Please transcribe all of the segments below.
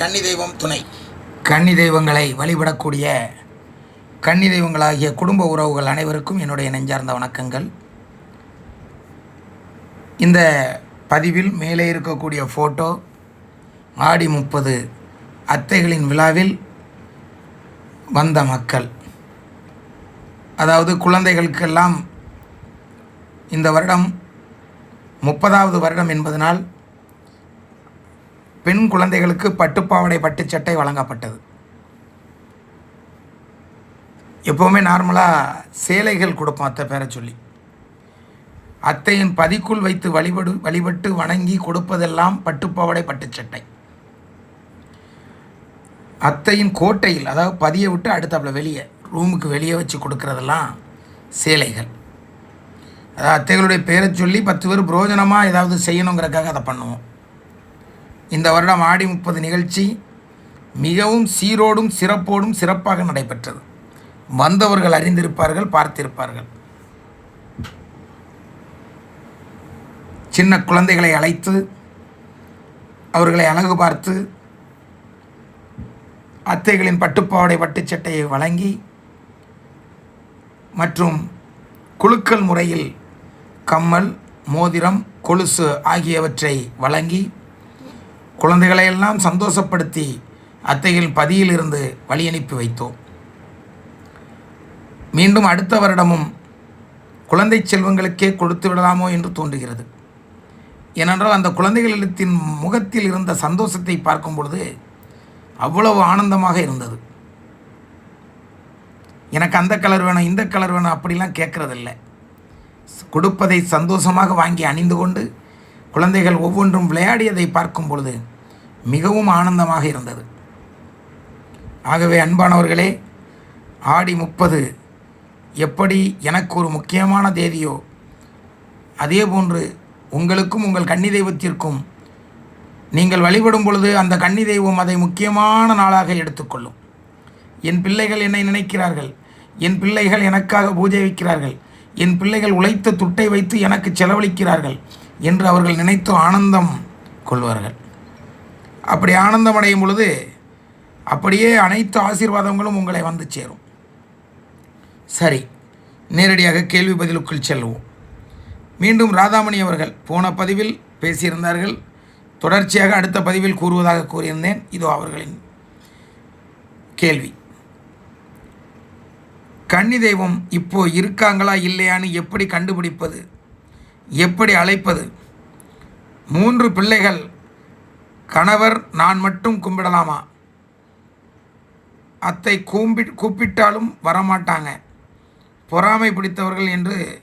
கன்னி தெய்வம் துணை. கன்னி தெய்வங்களை வழிபடக்கூடிய கன்னி தெய்வங்களாகிய குடும்ப உறவுகள் அனைவருக்கும் என்னுடைய நெஞ்சார்ந்த வணக்கங்கள். இந்த பதிவில் மேலே இருக்கக்கூடிய ஃபோட்டோ ஆடி முப்பது அத்தைகளின் விழாவில் வந்த மக்கள். அதாவது குழந்தைகளுக்கெல்லாம் இந்த வருடம் முப்பதாவது வருடம் என்பதனால் பெண் குழந்தைகளுக்கு பட்டுப்பாவடை பட்டுச்சட்டை வழங்கப்பட்டது. எப்போவுமே நார்மலாக சேலைகள் கொடுப்போம் அத்தை பேரை சொல்லி. அத்தையின் பதிக்குள் வைத்து வழிபடு வழிபட்டு வணங்கி கொடுப்பதெல்லாம் பட்டுப்பாவடை பட்டுச்சட்டை. அத்தையின் கோட்டையில் அதாவது பதியை விட்டு அடுத்தாப்புல வெளியே ரூமுக்கு வெளியே வச்சு கொடுக்கறதெல்லாம் சேலைகள். அதாவது அத்தைகளுடைய பேரை சொல்லி பத்து பேர் புரோஜனமாக ஏதாவது செய்யணுங்கிறக்காக அதை பண்ணுவோம். இந்த வருடம் ஆடி முப்பது நிகழ்ச்சி மிகவும் சீரோடும் சிறப்போடும் சிறப்பாக நடைபெற்றது. வந்தவர்கள் அறிந்திருப்பார்கள் பார்த்திருப்பார்கள். சின்ன குழந்தைகளை அழைத்து அவர்களை அழகு பார்த்து அத்தைகளின் பட்டுப்பாவாடை பட்டுச்சட்டையை வழங்கி மற்றும் குலுக்கல் முறையில் கம்மல் மோதிரம் கொலுசு ஆகியவற்றை வழங்கி குழந்தைகளையெல்லாம் சந்தோஷப்படுத்தி அத்தையில் பதியிலிருந்து வழி அனுப்பி வைத்தோம். மீண்டும் அடுத்த வருடமும் குழந்தை செல்வங்களுக்கே கொடுத்து விடலாமோ என்று தோன்றுகிறது. ஏனென்றால் அந்த குழந்தைகளிடத்தின் முகத்தில் இருந்த சந்தோஷத்தை பார்க்கும் பொழுது அவ்வளவு ஆனந்தமாக இருந்தது. எனக்கு அந்த கலர் வேணும் இந்த கலர் வேணும் அப்படிலாம் கேட்குறதில்ல. கொடுப்பதை சந்தோஷமாக வாங்கி அணிந்து கொண்டு குழந்தைகள் ஒவ்வொன்றும் விளையாடியதை பார்க்கும் பொழுது மிகவும் ஆனந்தமாக இருந்தது. ஆகவே அன்பானவர்களே ஆடி முப்பது எப்படி எனக்கு ஒரு முக்கியமான தேதியோ அதே போன்று உங்களுக்கும் உங்கள் கன்னி தெய்வத்திற்கும் நீங்கள் வழிபடும் பொழுது அந்த கன்னி தெய்வம் அதை முக்கியமான நாளாக எடுத்துக்கொள்ளும். என் பிள்ளைகள் என்னை நினைக்கிறார்கள் என் பிள்ளைகள் எனக்காக பூஜை வைக்கிறார்கள் என் பிள்ளைகள் உழைத்த துட்டை வைத்து எனக்கு செலவழிக்கிறார்கள் என்று அவர்கள் நினைத்து ஆனந்தம் கொள்வார்கள். அப்படி ஆனந்தம் அடையும் பொழுது அப்படியே அனைத்து ஆசீர்வாதங்களும் உங்களை வந்து சேரும். சரி நேரடியாக கேள்வி பதிலுக்குள் செல்வோம் மீண்டும் ராதாமணி அவர்கள் போன பதிவில் பேசியிருந்தார்கள். தொடர்ச்சியாக அடுத்த பதிவில் கூறுவதாக கூறியிருந்தேன். இதோ அவர்களின் கேள்வி. கன்னி தெய்வம் இப்போ இருக்காங்களா இல்லையான்னு எப்படி கண்டுபிடிப்பது? எப்படி அழைப்பது? மூன்று பிள்ளைகள். கணவர் நான் மட்டும் கும்பிடலாமா? அத்தை கூம்பி கூப்பிட்டாலும் வரமாட்டாங்க. பொறாமை பிடித்தவர்கள் என்று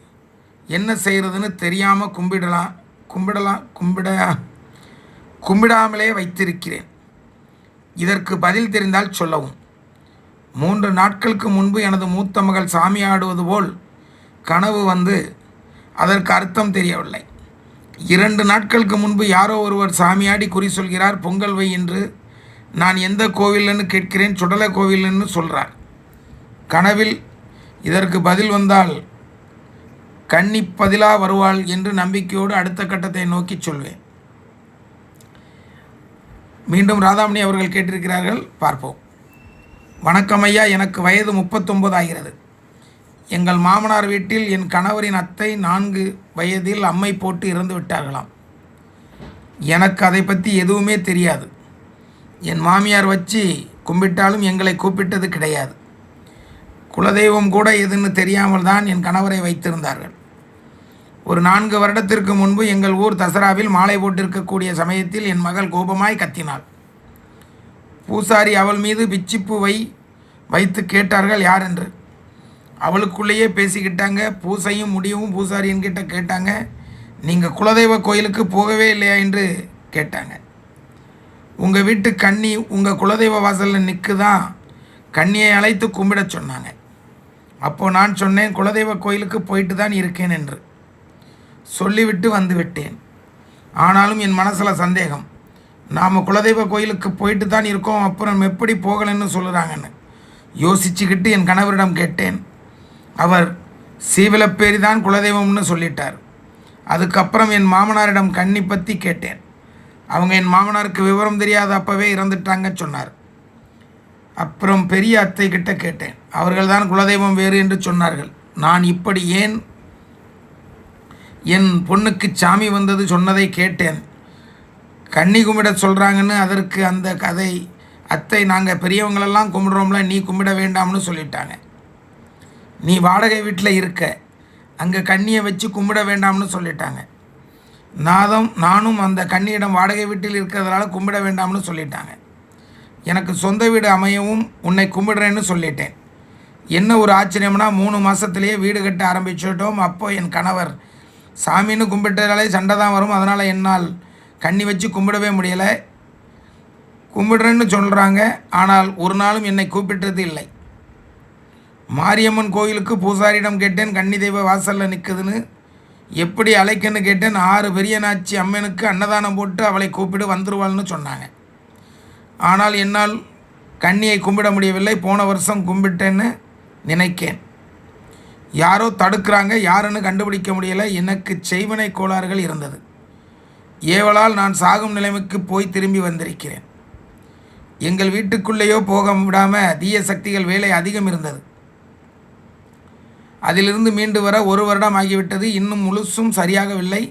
என்ன செய்கிறதுன்னு தெரியாமல் கும்பிடலாம் கும்பிடலாம் கும்பிட கும்பிடாமலே வைத்திருக்கிறேன். இதற்கு பதில் தெரிந்தால் சொல்லவும். மூன்று நாட்களுக்கு முன்பு எனது மூத்த மகள் சாமி ஆடுவது போல் கனவு வந்து அதற்கு அர்த்தம் தெரியவில்லை. இரண்டு நாட்களுக்கு முன்பு யாரோ ஒருவர் சாமியாடி குறி சொல்கிறார் பொங்கல் வை என்று. நான் எந்த கோவில்னு கேட்கிறேன் சுடலை கோவில்னு சொல்கிறார் கனவில் இதற்கு பதில் வந்தால் கன்னி பதிலாக வருவாள் என்று நம்பிக்கையோடு அடுத்த கட்டத்தை நோக்கி சொல்வேன். மீண்டும் ராதாமணி அவர்கள் கேட்டிருக்கிறார்கள் பார்ப்போம். வணக்கம் ஐயா எனக்கு வயது முப்பத்தொம்பது ஆகிறது. எங்கள் மாமனார் வீட்டில் என் கணவரின் அத்தை நான்கு வயதில் அம்மை போட்டு இறந்து விட்டார்களாம். எனக்கு அதை பற்றி எதுவுமே தெரியாது. என் மாமியார் வச்சு கும்பிட்டாலும் எங்களை கூப்பிட்டது கிடையாது. குலதெய்வம் கூட எதுன்னு தெரியாமல் தான் என் கணவரை வைத்திருந்தார்கள். ஒரு நான்கு வருடத்திற்கு முன்பு எங்கள் ஊர் தசராவில் மாலை போட்டிருக்கக்கூடிய சமயத்தில் என் மகள் கோபமாய் கத்தினாள். பூசாரி அவள் மீது பிச்சிப்பூ வை வைத்து கேட்டார்கள் யார் என்று? அவளுக்குள்ளேயே பேசிக்கிட்டாங்க. பூசையும் முடியவும் பூசாரியன்கிட்ட கேட்டாங்க. நீங்கள் குலதெய்வ கோயிலுக்கு போகவே இல்லையா என்று கேட்டாங்க. உங்கள் வீட்டு கண்ணி உங்கள் குலதெய்வ வாசலில் நிற்குதான் கண்ணியை அழைத்து கும்பிடச் சொன்னாங்க. அப்போ நான் சொன்னேன் குலதெய்வ கோயிலுக்கு போயிட்டு தான் இருக்கேன் என்று. சொல்லிவிட்டு வந்து விட்டேன். ஆனாலும் என் மனசில் சந்தேகம். நாம் குலதெய்வ கோயிலுக்கு போயிட்டு தான் இருக்கோம். அப்புறம் எப்படி போகலைன்னு சொல்லுறாங்கன்னு யோசிச்சுக்கிட்டு என் கணவரிடம் கேட்டேன். அவர் சீவிலப்பேரி தான் குலதெய்வம்னு சொல்லிட்டார். அதுக்கப்புறம் என் மாமனாரிடம் கண்ணி பற்றி கேட்டேன். அவங்க என் மாமனாருக்கு விவரம் தெரியாத அப்போவே இறந்துட்டாங்க சொன்னார். அப்புறம் பெரிய அத்தை கிட்ட கேட்டேன். அவர்கள் தான் குலதெய்வம் வேறு என்று சொன்னார்கள். நான் இப்படி ஏன் என் பொண்ணுக்கு சாமி வந்தது சொன்னதை கேட்டேன். கன்னி கும்பிட சொல்கிறாங்கன்னு அதற்கு அந்த கதை அத்தை நாங்கள் பெரியவங்களெல்லாம் கும்பிடுறோம்ல நீ கும்பிட வேண்டாம்னு சொல்லிட்டாங்க. நீ வாடகை வீட்டில் இருக்க. அங்கே கண்ணியை வச்சு கும்பிட வேண்டாம்னு சொல்லிட்டாங்க. நாதம் நானும் அந்த கண்ணியிடம் வாடகை வீட்டில் இருக்கிறதுனால கும்பிட வேண்டாம்னு சொல்லிட்டாங்க. எனக்கு சொந்த வீடு அமையவும் உன்னை கும்பிடுறேன்னு சொல்லிட்டேன். என்ன ஒரு ஆச்சரியம்னா மூணு மாதத்துலேயே வீடு கட்ட ஆரம்பிச்சுட்டோம். அப்போ என் கணவர் சாமின்னு கும்பிட்டதாலே சண்டை தான் வரும். அதனால் என்னால் கண்ணி வச்சு கும்பிடவே முடியலை. கும்பிடுறேன்னு சொல்கிறாங்க ஆனால் ஒரு நாளும் என்னை கூப்பிட்டது இல்லை. மாரியம்மன் கோயிலுக்கு பூசாரியிடம் கேட்டேன் கன்னி தெய்வ வாசலில் நிற்குதுன்னு எப்படி அழைக்கன்னு கேட்டேன் ஆறு பெரியநாச்சி அம்மனுக்கு அன்னதானம் போட்டு அவளை கூப்பிட்டு வந்துருவாள்னு சொன்னாங்க. ஆனால் என்னால் கன்னியை கும்பிட முடியவில்லை போன வருஷம் கும்பிட்டேன்னு நினைக்கேன். யாரோ தடுக்கிறாங்க யாருன்னு கண்டுபிடிக்க முடியலை எனக்கு செய்வனை கோளாறுகள் இருந்தது. ஏவலால் நான் சாகும் நிலைமைக்கு போய் திரும்பி வந்திருக்கிறேன். எங்கள் வீட்டுக்குள்ளேயோ போக விடாமல் தீய சக்திகள் வேலை அதிகம் இருந்தது. அதிலிருந்து மீண்டு வர ஒரு வருடம் ஆகிவிட்டது இன்னும் முழுசும் சரியாகவில்லை.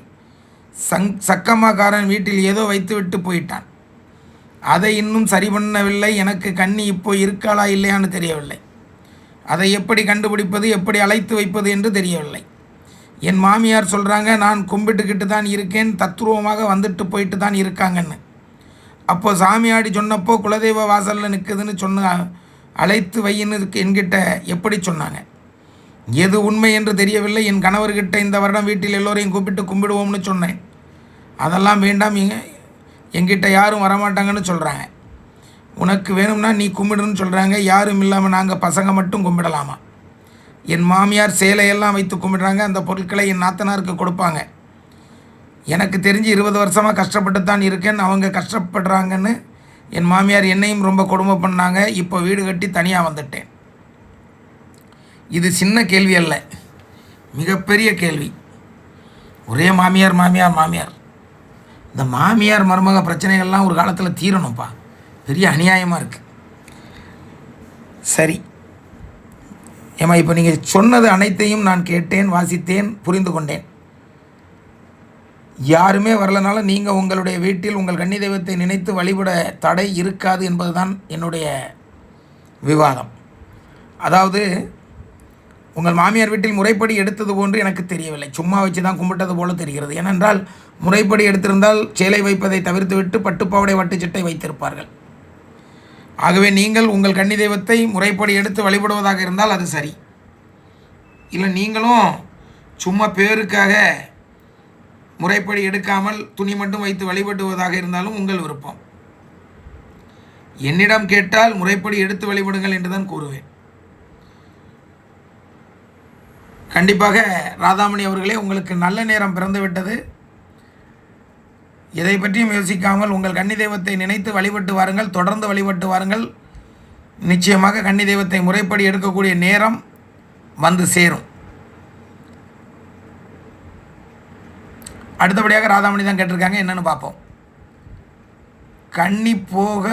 சங் சக்கம்மாக்காரன் வீட்டில் ஏதோ வைத்துவிட்டு போயிட்டான். அதை இன்னும் சரி பண்ணவில்லை எனக்கு கண்ணி இப்போ இருக்காளா இல்லையான்னு தெரியவில்லை. அதை எப்படி கண்டுபிடிப்பது எப்படி அழைத்து வைப்பது என்று தெரியவில்லை. என் மாமியார் சொல்கிறாங்க நான் கும்பிட்டுக்கிட்டு தான் இருக்கேன். தத்ரூபமாக வந்துட்டு போயிட்டு தான் இருக்காங்கன்னு. அப்போது சாமியாடி சொன்னப்போ குலதெய்வ வாசலில் நிற்குதுன்னு சொன்ன அழைத்து வையின்னு என்கிட்ட எப்படி சொன்னாங்க? எது உண்மை என்று தெரியவில்லை. என் கணவர்கிட்ட இந்த வருடம் வீட்டில் எல்லோரையும் கூப்பிட்டு கும்பிடுவோம்னு சொன்னேன். அதெல்லாம் வேண்டாம் எங்கிட்ட யாரும் வரமாட்டாங்கன்னு சொல்கிறாங்க உனக்கு வேணும்னா நீ கும்பிடுன்னு சொல்கிறாங்க யாரும் இல்லாமல் நாங்கள் பசங்க மட்டும் கும்பிடலாமா? என் மாமியார் சேலையெல்லாம் வைத்து கும்பிடுறாங்க. அந்த பொருட்களை என் நாத்தனாருக்கு கொடுப்பாங்க. எனக்கு தெரிஞ்சு இருபது வருஷமாக கஷ்டப்பட்டு தான் இருக்கேன். அவங்க கஷ்டப்படுறாங்கன்னு என் மாமியார் என்னையும் ரொம்ப கொடுமை பண்ணாங்க. இப்போ வீடு கட்டி தனியாக வந்துட்டேன். இது சின்ன கேள்வி அல்ல. மிகப்பெரிய கேள்வி. ஒரே மாமியார் மாமியார் மாமியார். இந்த மாமியார் மருமக பிரச்சனைகள்லாம் ஒரு காலத்தில் தீரணும்ப்பா. பெரிய அநியாயமாக இருக்குது சரி. ஏமா இப்போ நீங்கள் சொன்னது அனைத்தையும் நான் கேட்டேன் வாசித்தேன் புரிந்து கொண்டேன். யாருமே வரலனால நீங்கள் உங்களுடைய வீட்டில் உங்கள் கன்னி தெய்வத்தை நினைத்து வழிபட தடை இருக்காது என்பதுதான் என்னுடைய விவாதம். அதாவது உங்கள் மாமியார் வீட்டில் முறைப்படி எடுத்தது போன்று எனக்கு தெரியவில்லை. சும்மா வச்சு தான் கும்பிட்டது போல தெரிகிறது. ஏனென்றால் முறைப்படி எடுத்திருந்தால் சேலை வைப்பதை தவிர்த்துவிட்டு பட்டுப்பாவடை வட்டுச்சட்டை வைத்திருப்பார்கள். ஆகவே நீங்கள் உங்கள் கன்னி தெய்வத்தை முறைப்படி எடுத்து வழிபடுவதாக இருந்தால் அது சரி. இல்லை நீங்களும் சும்மா பேருக்காக முறைப்படி எடுக்காமல் துணி மட்டும் வைத்து வழிபடுவதாக இருந்தாலும் உங்கள் விருப்பம். என்னிடம் கேட்டால் முறைப்படி எடுத்து வழிபடுங்கள் என்று தான் கூறுவேன். கண்டிப்பாக ராதாமணி அவர்களே உங்களுக்கு நல்ல நேரம் பிறந்து விட்டது எதை பற்றியும் யோசிக்காமல் உங்கள் கன்னி தெய்வத்தை நினைத்து வழிபட்டு வாருங்கள் தொடர்ந்து வழிபட்டு வாருங்கள். நிச்சயமாக கன்னி தெய்வத்தை முறைப்படி எடுக்கக்கூடிய நேரம் வந்து சேரும். அடுத்தபடியாக ராதாமணி தான் கேட்டிருக்காங்க என்னன்னு பார்ப்போம். கன்னி போக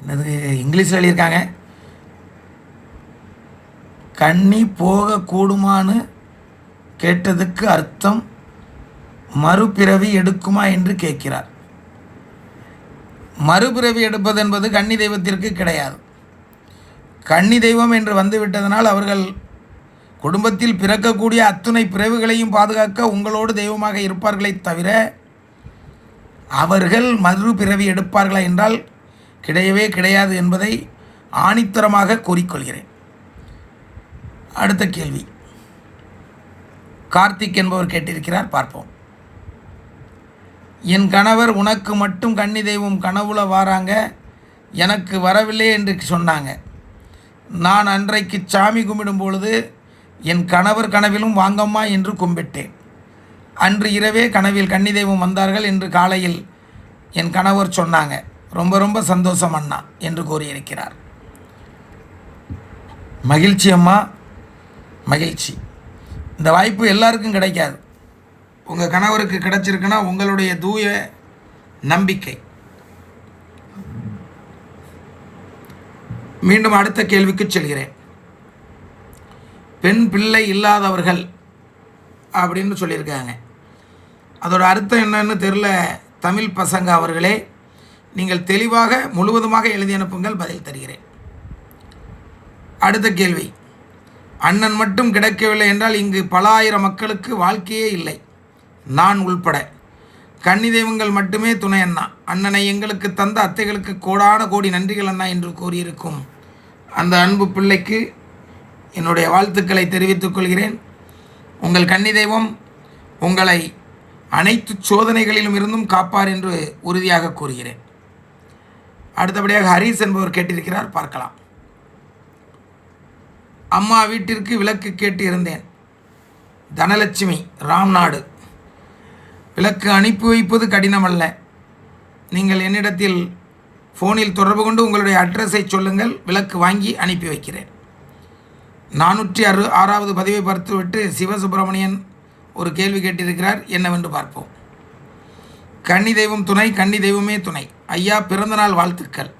என்னது இங்கிலீஷில் எழுதியிருக்காங்க. கண்ணி போக கூடுமான்னு கேட்டதுக்கு அர்த்தம் மறுபிறவி எடுக்குமா என்று கேட்கிறார். மறுபிறவி எடுப்பது என்பது கன்னி தெய்வத்திற்கு கிடையாது. கன்னி தெய்வம் என்று வந்துவிட்டதனால் அவர்கள் குடும்பத்தில் பிறக்கக்கூடிய அத்துணை பிறவுகளையும் பாதுகாக்க உங்களோடு தெய்வமாக இருப்பார்களே தவிர அவர்கள் மறுபிறவி எடுப்பார்களா என்றால் கிடையவே கிடையாது என்பதை ஆணித்தரமாக கூறிக்கொள்கிறேன். அடுத்த கேள்வி. கார்த்திக் என்பவர் கேட்டிருக்கிறார் பார்ப்போம். என் கணவர் உனக்கு மட்டும் கன்னி தெய்வம் கனவுல வாராங்க எனக்கு வரவில்லை என்று சொன்னாங்க. நான் அன்றைக்கு சாமி கும்பிடும் பொழுது என் கணவர் கனவிலும் வாங்கம்மா என்று கும்பிட்டேன். அன்று இரவே கனவில் கன்னி தெய்வம் வந்தார்கள் என்று காலையில் என் கணவர் சொன்னாங்க. ரொம்ப ரொம்ப சந்தோஷம் அண்ணா என்று கூறியிருக்கிறார். மகிழ்ச்சி அம்மா மகிழ்ச்சி. இந்த வாய்ப்பு எல்லாருக்கும் கிடைக்காது. உங்கள் கணவருக்கு கிடைச்சிருக்குன்னா உங்களுடைய தூய நம்பிக்கை. மீண்டும் அடுத்த கேள்விக்கு செல்கிறேன். பெண் பிள்ளை இல்லாதவர்கள் அப்படின்னு சொல்லியிருக்காங்க. அதோட அர்த்தம் என்னன்னு தெரில தமிழ் பசங்க அவர்களே. நீங்கள் தெளிவாக முழுவதுமாக எழுதி அனுப்புங்கள் பதில் தருகிறேன். அடுத்த கேள்வி. அண்ணன் மட்டும் கிடைக்கவில்லை என்றால் இங்கு பல ஆயிரம் மக்களுக்கு வாழ்க்கையே இல்லை. நான் உள்பட. கன்னி தெய்வங்கள் மட்டுமே துணை அண்ணா. அண்ணனை எங்களுக்கு தந்த அத்தைகளுக்கு கோடான கோடி நன்றிகள் அண்ணா என்று கூறியிருக்கும். அந்த அன்பு பிள்ளைக்கு என்னுடைய வாழ்த்துக்களை தெரிவித்துக் கொள்கிறேன். உங்கள் கன்னி தெய்வம் உங்களை அனைத்து சோதனைகளிலும் இருந்தும் காப்பார் என்று உறுதியாக கூறுகிறேன். அடுத்தபடியாக ஹரீஸ் என்பவர் கேட்டிருக்கிறார் பார்க்கலாம். அம்மா வீட்டிற்கு விளக்கு கேட்டு இருந்தேன் தனலட்சுமி ராம்நாடு விளக்கு அனுப்பி வைப்பது கடினமல்ல. நீங்கள் என்னிடத்தில் ஃபோனில் தொடர்பு கொண்டு உங்களுடைய அட்ரஸை சொல்லுங்கள். விளக்கு வாங்கி அனுப்பி வைக்கிறேன். நானூற்றி அறு ஆறாவது பதிவை பார்த்துவிட்டு சிவசுப்பிரமணியன் ஒரு கேள்வி கேட்டிருக்கிறார். என்னவென்று பார்ப்போம். கன்னி தெய்வம் துணை கன்னி தெய்வமே துணை. ஐயா பிறந்தநாள் வாழ்த்துக்கள்.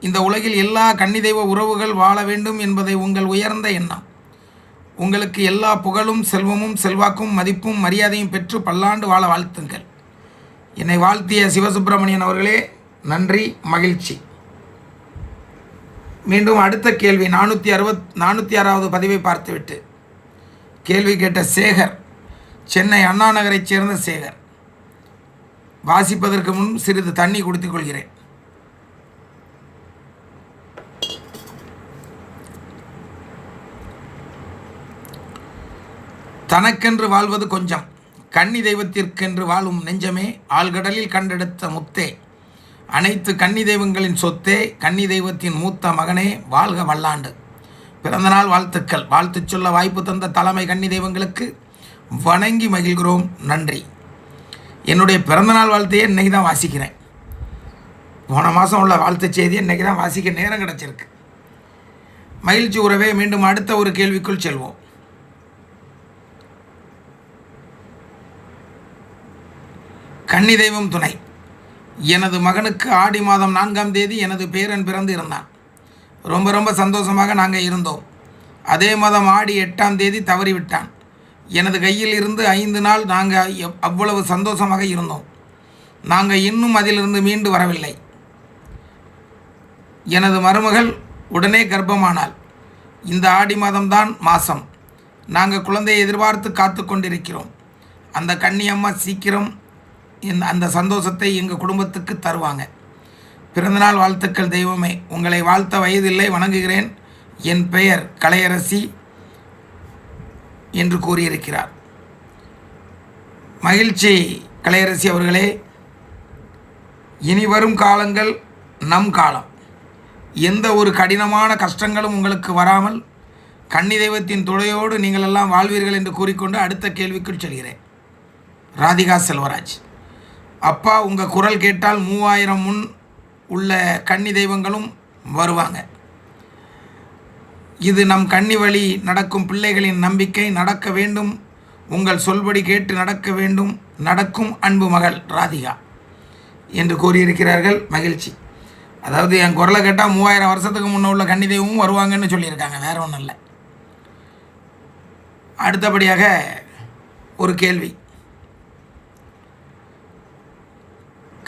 இந்த உலகில் எல்லா கன்னிதெய்வ உறவுகள் வாழ வேண்டும் என்பதை உங்கள் உயர்ந்த எண்ணம். உங்களுக்கு எல்லா புகழும் செல்வமும் செல்வாக்கும் மதிப்பும் மரியாதையும் பெற்று பல்லாண்டு வாழ வாழ்த்துங்கள். என்னை வாழ்த்திய சிவசுப்பிரமணியன் அவர்களே நன்றி மகிழ்ச்சி. மீண்டும் அடுத்த கேள்வி நானூற்றி அறுபத் நானூற்றி ஆறாவது பதிவை பார்த்துவிட்டு. கேள்வி கேட்ட சேகர் சென்னை அண்ணா நகரைச் சேர்ந்த சேகர். வாசிப்பதற்கு முன் சிறிது தண்ணி குடித்துக்கொள்கிறேன் கொள்கிறேன் தனக்கென்று வாழ்வது கொஞ்சம் கன்னி தெய்வத்திற்கென்று வாழும் நெஞ்சமே ஆழ்கடலில் கண்டெடுத்த முத்தே. அனைத்து கன்னி தெய்வங்களின் சொத்தே கன்னி தெய்வத்தின் மூத்த மகனே வாழ்க வல்லாண்டு. பிறந்தநாள் வாழ்த்துக்கள். வாழ்த்து சொல்ல வாய்ப்பு தந்த தலைமை கன்னி தெய்வங்களுக்கு வணங்கி மகிழ்கிறோம். நன்றி. என்னுடைய பிறந்தநாள் வாழ்த்தையே இன்றைக்கி தான் வாசிக்கிறேன். போன மாதம் உள்ள வாழ்த்து செய்தியை இன்றைக்கி தான் வாசிக்க நேரம் கிடச்சிருக்கு. மகிழ்ச்சி உறவே மீண்டும் அடுத்த ஒரு கேள்விக்குள் செல்வோம். கன்னி தெய்வம் துணை. எனது மகனுக்கு ஆடி மாதம் நான்காம் தேதி எனது பேரன் பிறந்து இருந்தான். ரொம்ப ரொம்ப சந்தோஷமாக நாங்கள் இருந்தோம். அதே மாதம் ஆடி எட்டாம் தேதி தவறிவிட்டான். எனது கையில் இருந்து ஐந்து நாள் நாங்கள் அவ்வளவு சந்தோஷமாக இருந்தோம். நாங்கள் இன்னும் அதிலிருந்து மீண்டு வரவில்லை. எனது மருமகள் உடனே கர்ப்பமானாள். இந்த ஆடி மாதம்தான் மாதம் நாங்கள் குழந்தையை எதிர்பார்த்து காத்து கொண்டிருக்கிறோம். அந்த கன்னியம்மா சீக்கிரம் இந்த அந்த சந்தோஷத்தை எங்கள் குடும்பத்துக்கு தருவாங்க. பிறந்தநாள் வாழ்த்துக்கள் தெய்வமே. உங்களை வாழ்த்த வயதில்லை வணங்குகிறேன். என் பெயர் கலையரசி என்று கூறியிருக்கிறார். மகிழ்ச்சி கலையரசி அவர்களே. இனி வரும் காலங்கள் நம் காலம். எந்த ஒரு கடினமான கஷ்டங்களும் உங்களுக்கு வராமல் கன்னி தெய்வத்தின் துணையோடு நீங்கள் எல்லாம் வாழ்வீர்கள் என்று கூறிக்கொண்டு அடுத்த கேள்விக்குள் செல்கிறேன். ராதிகா செல்வராஜ். அப்பா உங்கள் குரல் கேட்டால் மூவாயிரம் முன் உள்ள கன்னி தெய்வங்களும் வருவாங்க. இது நம் கன்னி வழி நடக்கும் பிள்ளைகளின் நம்பிக்கை நடக்க வேண்டும். உங்கள் சொல்படி கேட்டு நடக்க வேண்டும். நடக்கும் அன்பு மகள் ராதிகா என்று கூறியிருக்கிறார்கள். மகிழ்ச்சி. அதாவது என் குரலை கேட்டால் மூவாயிரம் வருஷத்துக்கு முன்னே உள்ள கன்னி தெய்வமும் வருவாங்கன்னு சொல்லியிருக்காங்க. வேற ஒன்றும் இல்லை. அடுத்தபடியாக ஒரு கேள்வி.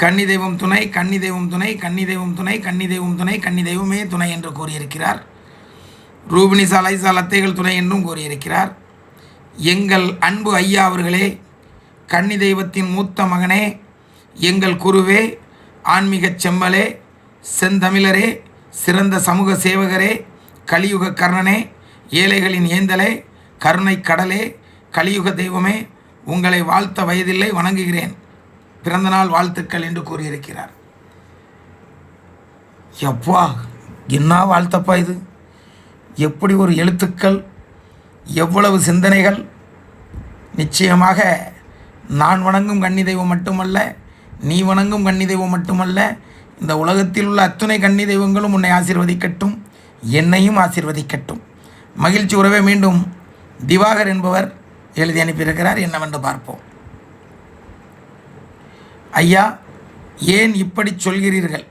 கன்னி தெய்வம் துணை கன்னி தெய்வம் துணை கன்னி தெய்வம் துணை கன்னி தெய்வம் துணை கன்னி தெய்வமே துணை என்று கூறியிருக்கிறார். ரூபினி சாலைசால் அத்தைகள் துணை என்றும் கூறியிருக்கிறார். எங்கள் அன்பு ஐயா அவர்களே கன்னி தெய்வத்தின் மூத்த மகனே எங்கள் குருவே ஆன்மீகச் செம்மலே செந்தமிழரே சிறந்த சமூக சேவகரே கலியுக கர்ணனே ஏழைகளின் ஏந்தலே கருணை கடலே கலியுக தெய்வமே உங்களை வாழ்த்த வயதில்லை வணங்குகிறேன். பிறந்தநாள் வாழ்த்துக்கள் என்று கூறியிருக்கிறார். எப்பா என்ன வாழ்த்தப்பா இது? எப்படி ஒரு எழுத்துக்கள் எவ்வளவு சிந்தனைகள்? நிச்சயமாக நான் வணங்கும் கன்னி தெய்வம் மட்டுமல்ல நீ வணங்கும் கன்னி தெய்வம் மட்டுமல்ல இந்த உலகத்தில் உள்ள அத்துணை கன்னி தெய்வங்களும் உன்னை ஆசீர்வதிக்கட்டும் என்னையும் ஆசீர்வதிக்கட்டும். மகிழ்ச்சி உறவே மீண்டும் திவாகர் என்பவர் எழுதி அனுப்பியிருக்கிறார். என்னவென்று பார்ப்போம். ஐயா ஏன் இப்படி சொல்கிறீர்கள்?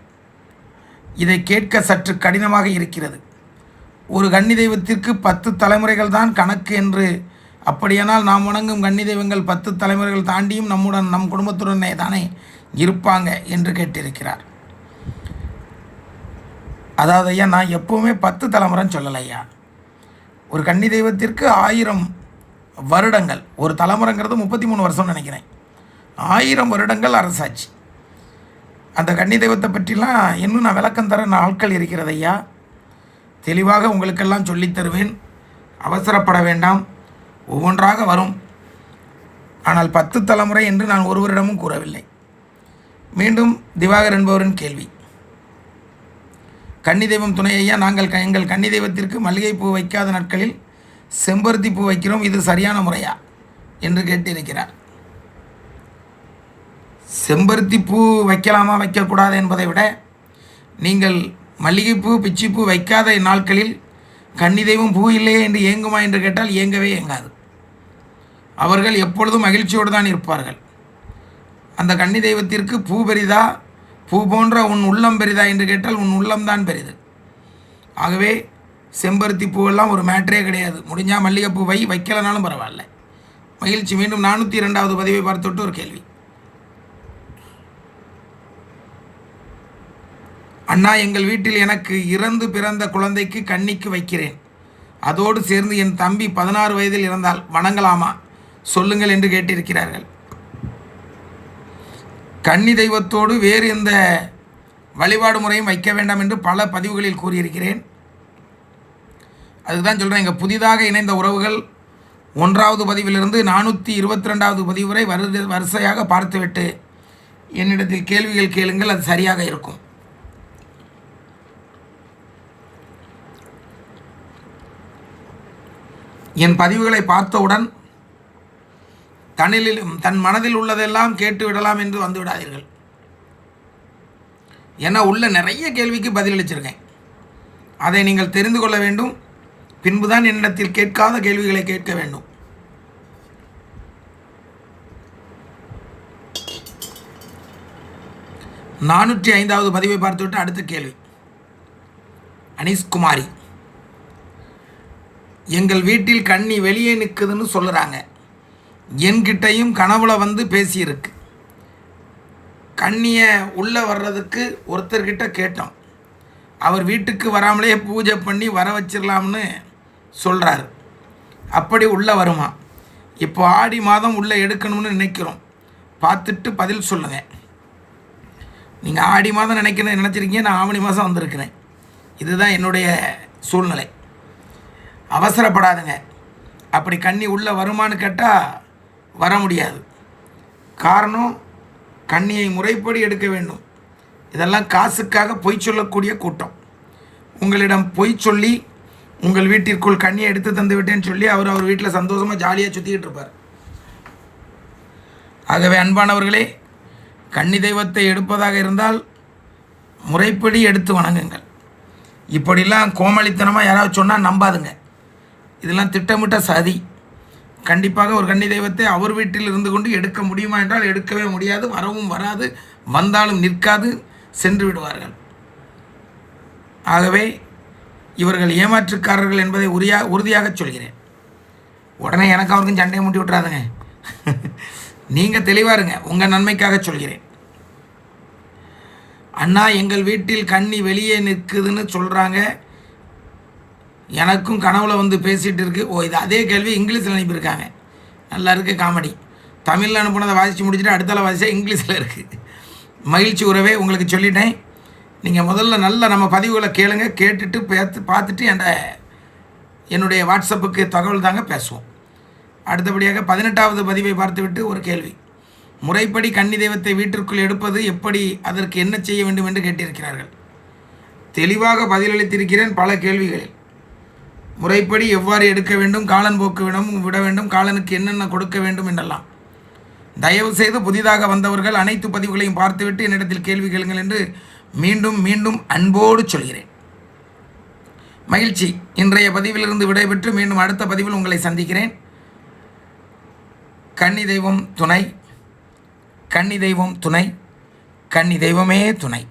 இதை கேட்க சற்று கடினமாக இருக்கிறது. ஒரு கன்னி தெய்வத்திற்கு பத்து தலைமுறைகள் தான் கணக்கு என்று அப்படியானால் நாம் வணங்கும் கன்னி தெய்வங்கள் பத்து தலைமுறைகள் தாண்டியும் நம்முடன் நம் குடும்பத்துடனே தானே இருப்பாங்க என்று கேட்டிருக்கிறார். அதாவது ஐயா நான் எப்போவுமே பத்து தலைமுறைன்னு சொல்லலை ஐயா. ஒரு கன்னி தெய்வத்திற்கு ஆயிரம் வருடங்கள் ஒரு தலைமுறைங்கிறது முப்பத்தி மூணு வருஷம்னு நினைக்கிறேன். ஆயிரம் வருடங்கள் அரசாட்சி அந்த கன்னி தெய்வத்தை பற்றிலாம் இன்னும் நான் விளக்கம் தர நாட்கள் இருக்கிறது ஐயா. தெளிவாக உங்களுக்கெல்லாம் சொல்லித் தருவேன். அவசரப்பட வேண்டாம். ஒவ்வொன்றாக வரும். ஆனால் பத்து தலைமுறை என்று நான் ஒருவரிடமும் கூறவில்லை. மீண்டும் திவாகர் என்பவரின் கேள்வி. கன்னி தெய்வம் துணையையா நாங்கள் க- எங்கள் கன்னி தெய்வத்திற்கு மல்லிகைப்பூ வைக்காத நாட்களில் செம்பருத்தி பூ வைக்கிறோம். இது சரியான முறையா? என்று கேட்டிருக்கிறார். செம்பருத்தி பூ வைக்கலாமா வைக்கக்கூடாது என்பதை விட நீங்கள் மல்லிகைப்பூ பிச்சிப்பூ வைக்காத நாட்களில் கன்னி தெய்வம் பூ இல்லையே என்று ஏங்குமா என்று கேட்டால் ஏங்கவே ஏங்காது. அவர்கள் எப்பொழுதும் மகிழ்ச்சியோடு தான் இருப்பார்கள். அந்த கன்னி தெய்வத்திற்கு பூ பெரிதா பூ போன்ற உன் உள்ளம் பெரிதா என்று கேட்டால் உன் உள்ளம்தான் பெரிது. ஆகவே செம்பருத்தி பூவெல்லாம் ஒரு மேட்டரே கிடையாது. முடிஞ்சால் மல்லிகைப்பூ வை வைக்கலனாலும் பரவாயில்ல. மகிழ்ச்சி. மீண்டும் நானூற்றி இரண்டாவது பதிவை பார்த்துவிட்டு ஒரு கேள்வி. அண்ணா எங்கள் வீட்டில் எனக்கு இறந்து பிறந்த குழந்தைக்கு கன்னிக்கு வைக்கிறேன். அதோடு சேர்ந்து என் தம்பி பதினாறு வயதில் இருந்தால் வணங்கலாமா? சொல்லுங்கள் என்று கேட்டிருக்கிறார்கள். கன்னி தெய்வத்தோடு வேறு எந்த வழிபாடு முறையும் வைக்க வேண்டாம் என்று பல பதிவுகளில் கூறியிருக்கிறேன். அதுதான் சொல்கிறேன் இங்கே புதிதாக இணைந்த உறவுகள் ஒன்றாவது பதிவிலிருந்து நானூற்றி இருபத்தி ரெண்டாவது பதிவு வரை வருது வரிசையாக பார்த்துவிட்டு என்னிடத்தில் கேள்விகள் கேளுங்கள் அது சரியாக இருக்கும். என் பதிவுகளை பார்த்தவுடன் தன்னில் தன் மனதில் உள்ளதெல்லாம் கேட்டு விடலாம் என்று வந்து விடாதீர்கள். ஏன்னா உள்ள நிறைய கேள்விக்கு பதிலளிச்சிருக்கேன் அதை நீங்கள் தெரிந்து கொள்ள வேண்டும். பின்புதான் என்னிடத்தில் கேட்காத கேள்விகளை கேட்க வேண்டும். நானூற்றி ஐந்தாவது பதிவை பார்த்துவிட்டு அடுத்த கேள்வி. அனீஸ்குமாரி எங்கள் வீட்டில் கண்ணி வெளியே நிற்குதுன்னு சொல்லுறாங்க. என்கிட்டையும் கனவுல வந்து பேசியிருக்கு. கண்ணியை உள்ளே வர்றதுக்கு ஒருத்தர்கிட்ட கேட்டோம். அவர் வீட்டுக்கு வராமலே பூஜை பண்ணி வர வச்சிடலாம்னு சொல்கிறாரு அப்படி உள்ளே வருமா? இப்போ ஆடி மாதம் உள்ளே எடுக்கணும்னு நினைக்கிறோம். பார்த்துட்டு பதில் சொல்லுங்கள் நீங்கள் ஆடி மாதம் நினைக்கணும் நினச்சிருக்கீங்க நான் ஆவணி மாதம் வந்திருக்கிறேன். இதுதான் என்னுடைய சூழ்நிலை. அவசரப்படாதுங்க. அப்படி கண்ணி உள்ளே வருமான்னு கேட்டால் வர முடியாது. காரணம் கண்ணியை முறைப்படி எடுக்க வேண்டும். இதெல்லாம் காசுக்காக பொய் சொல்லக்கூடிய கூட்டம். உங்களிடம் பொய் சொல்லி உங்கள் வீட்டிற்குள் கண்ணியை எடுத்து தந்து விட்டேன்னு சொல்லி அவர் அவர் வீட்டில் சந்தோஷமாக ஜாலியாக சுற்றிக்கிட்டு இருப்பார். ஆகவே அன்பானவர்களே கன்னி தெய்வத்தை எடுப்பதாக இருந்தால் முறைப்படி எடுத்து வணங்குங்கள். இப்படிலாம் கோமாளித்தனமாக யாராவது சொன்னால் நம்பாதுங்க. இதெல்லாம் திட்டமிட்ட சதி. கண்டிப்பாக ஒரு கன்னி தெய்வத்தை அவர் வீட்டில் இருந்து கொண்டு எடுக்க முடியுமா என்றால் எடுக்கவே முடியாது. வரவும் வராது. வந்தாலும் நிற்காது. சென்று விடுவார்கள். ஆகவே இவர்கள் ஏமாற்றுக்காரர்கள் என்பதை உரியா உறுதியாக சொல்கிறேன். உடனே எனக்கு அவருக்கும் சண்டையை முட்டி விட்றாதுங்க நீங்கள் தெளிவாருங்க உங்கள் நன்மைக்காக சொல்கிறேன். அண்ணா எங்கள் வீட்டில் கண்ணி வெளியே நிற்குதுன்னு சொல்கிறாங்க எனக்கும் கனவுல வந்து பேசிகிட்டு இருக்குது ஓ இது அதே கேள்வி இங்கிலீஷில் அனுப்பியிருக்காங்க. நல்லா இருக்குது காமெடி. தமிழில் அனுப்புனதை வாசித்து முடிச்சுட்டு அடுத்தால வாசித்தா இங்கிலீஷில் இருக்குது மகிழ்ச்சி உறவே உங்களுக்கு சொல்லிட்டேன். நீங்கள் முதல்ல நல்ல நம்ம பதிவுகளை கேளுங்க. கேட்டுட்டு பேத்து பார்த்துட்டு என் என்னுடைய வாட்ஸ்அப்புக்கு தகவல் தாங்க பேசுவோம். அடுத்தபடியாக பதினெட்டாவது பதிவை பார்த்துவிட்டு ஒரு கேள்வி. முறைப்படி கன்னி தெய்வத்தை வீட்டிற்குள் எடுப்பது எப்படி அதற்கு என்ன செய்ய வேண்டும் என்று கேட்டிருக்கிறார்கள்? தெளிவாக பதிலளித்திருக்கிறேன் பல கேள்விகளில். முறைப்படி எவ்வாறு எடுக்க வேண்டும் காலன் போக்கு வேண்டும் விட வேண்டும் காலனுக்கு என்னென்ன கொடுக்க வேண்டும் என்றெல்லாம். தயவு செய்து புதிதாக வந்தவர்கள் அனைத்து பதிவுகளையும் பார்த்துவிட்டு என்னிடத்தில் கேள்வி கேளுங்கள் என்று மீண்டும் மீண்டும் அன்போடு சொல்கிறேன். மகிழ்ச்சி. இன்றைய பதிவிலிருந்து விடைபெற்று மீண்டும் அடுத்த பதிவில் உங்களை சந்திக்கிறேன். கன்னி தெய்வம் துணை. கன்னி தெய்வம் துணை. கன்னி தெய்வமே துணை.